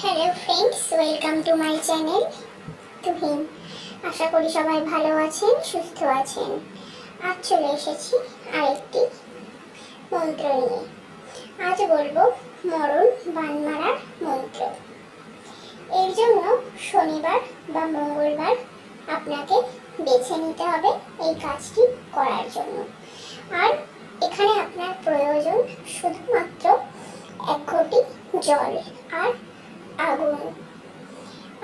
Hello friends welcome to my channel Tuhin আশা করি সবাই ভালো আছেন, সুস্থ আছেন। আজ চলে এসেছি আরেকটি মন্ত্র নিয়ে। আজ বলব মরণ বান মারার মন্ত্র। এর জন্য শনিবার বা মঙ্গলবার আপনাকে বেছে নিতে হবে এই কাজটি করার জন্য। আর এখানে আপনার প্রয়োজন শুধুমাত্র এক ঘটি জল আর আগুন।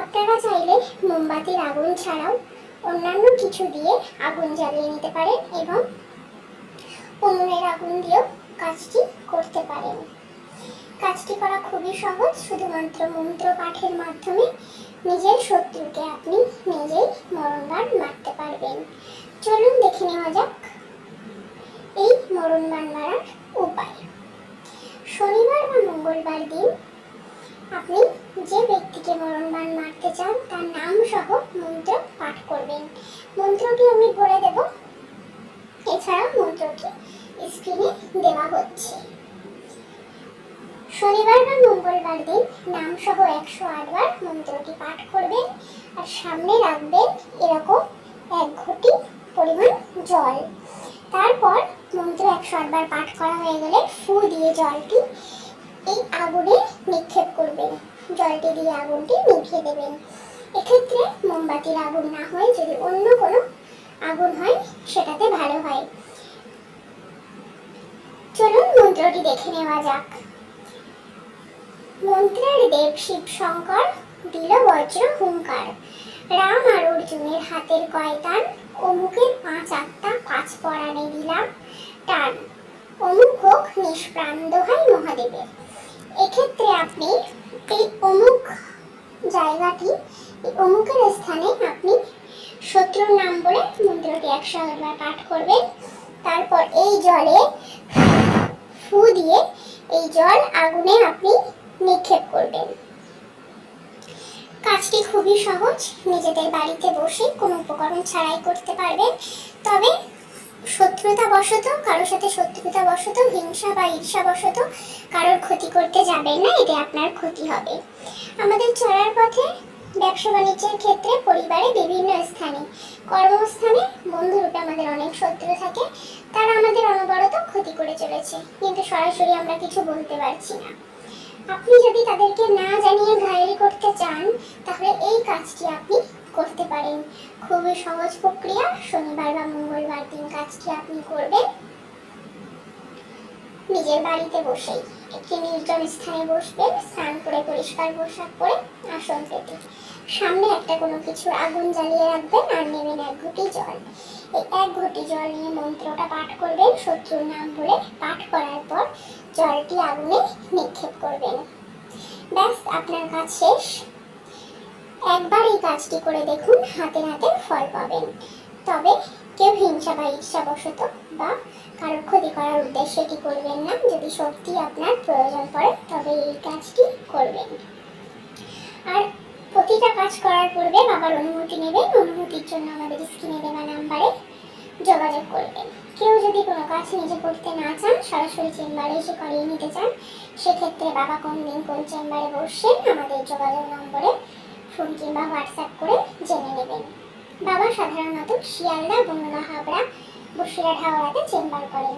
আপনারা চাইলে মোমবাতির আগুন ছাড়াও অন্যান্য কিছু দিয়ে আগুন জ্বালিয়ে নিতে পারেন এবং উনুনের আগুন দিয়েও কাজটি করতে পারেন। কাজটি করা খুবই সহজ, শুধুমাত্র মন্ত্র পাঠের মাধ্যমে নিজের শত্রুকে আপনি নিজেই মরণবান মারতে পারবেন। চলুন দেখে নেওয়া যাক এই মরণবান মারার উপায়। শনিবার বা মঙ্গলবার দিন আপনি যে ব্যক্তিকে মরণবান মারতে চান, তার নাম সহ মন্ত্র পাঠ করবেন। মন্ত্রটি আমি বলে দেব। এছাড়া মন্ত্রটি স্ক্রিনে দেওয়া হচ্ছে। শনিবার বা মঙ্গলবার দিন নাম সহ একশো আটবার মন্ত্রটি পাঠ করবেন আর সামনে রাখবেন এরকম এক ঘটি পরিমাণ জল। তারপর মন্ত্র একশো আটবার পাঠ করা হয়ে গেলে ফু দিয়ে জলটি এই আগুনে নিক্ষেপ জলটি দিয়ে আগুনটি নিভিয়ে দেবেন। এক্ষেত্রে মোমবাতির আগুন না হয়, যদি অন্য কোনো আগুন হয়, সেটাতে ভালো হয়। চলুন মন্ত্রটি দেখে নেওয়া যাক। মন্ত্রের দেব শিব শঙ্কর, দিল বজ্র হুঙ্কার। রাম আর অর্জুনের হাতের কয়তান, অমুকের পাঁচ আত্মা, পাঁচ পরাণে দিলাম টান। অমুক হোক নিষ্প্রাণ দোহাই মহাদেবের। এক্ষেত্রে আপনি এই জায়গাটি অমুকের স্থানে আপনি শত্রুর নাম বলে মন্ত্রটি একশো বার পাঠ করবেন। তারপর এই জলে ফু দিয়ে এই জল আগুনে আপনি নিক্ষেপ করবেন। কাজটি খুবই সহজ, নিজেদের বাড়িতে বসে কোনো উপকরণ ছাড়াই করতে পারবেন। তবে শত্রুতা বশত কারোর সাথে শত্রুতা বশত হিংসা বা ঈর্ষা বশত কারোর ক্ষতি করতে যাবেন না, এতে আপনার ক্ষতি হবে। আমাদের চলার পথে ব্যবসা বাণিজ্যের ক্ষেত্রে পরিবারে বিভিন্ন স্থানে, কর্মস্থানে বন্ধুরূপে আমাদের অনেক শত্রু থাকে। তারা আমাদের অনবরত ক্ষতি করে চলেছে, কিন্তু সরাসরি আমরা কিছু বলতে পারছি না। আপনি যদি তাদেরকে না জানিয়ে ঘায়েরি করতে চান, তাহলে এই কাজটি আপনি করতে পারেন। খুবই সহজ প্রক্রিয়া, শনিবার বা মঙ্গলবার দিন কাজটি আপনি করবেন। নিজের বাড়িতে বসেই। একটি নির্জন স্থানে বসবেন, স্নান করে, পরিষ্কার পোশাক পরে আসন পেতে। সামনে একটা কোনো কিছুর আগুন জ্বালিয়ে রাখবেন আর নেবেন এক ঘটি জল। এই এক ঘটি জল নিয়ে মন্ত্রটা পাঠ করবেন, শত্রুর নাম বলে পাঠ করার পর জলটি আগুনে নিক্ষেপ করবেন। ব্যাস, আপনার কাজ শেষ। একবার এই কাজটি করে দেখুন, হাতে হাতে ফল পাবেন। তবে কেউ হিংসা বা ঈর্ষাবশত বা কারোর ক্ষতি করার উদ্দেশ্যে এটি করবেন না। যদি সত্যি আপনার প্রয়োজন পড়ে, তবে এই কাজটি করবেন। আর প্রতিটা কাজ করার পূর্বে বাবার অনুমতি নেবেন। অনুমতির জন্য আমাদের স্ক্রিনে দেওয়া নাম্বারে যোগাযোগ করবেন। কেউ যদি কোনো কাজ নিজে করতে না চান, সরাসরি চেম্বারে এসে করিয়ে নিতে চান, সেক্ষেত্রে বাবা কোন দিন কোন চেম্বারে বসছেন, আমাদের যোগাযোগ নম্বরে ফোন কিংবা হোয়াটসঅ্যাপ করে জেনে নেবেন। বাবা সাধারণত শিয়ালদা, বনগা হাবড়া বসিরহাট হাওড়াতে চেম্বার করেন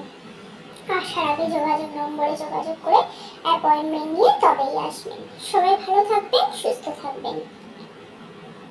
আসার আগে যোগাযোগ, নম্বরে যোগাযোগ করে অ্যাপয়েন্টমেন্ট নিয়ে তবেই আসবেন। সবাই ভালো থাকবেন, সুস্থ থাকবেন।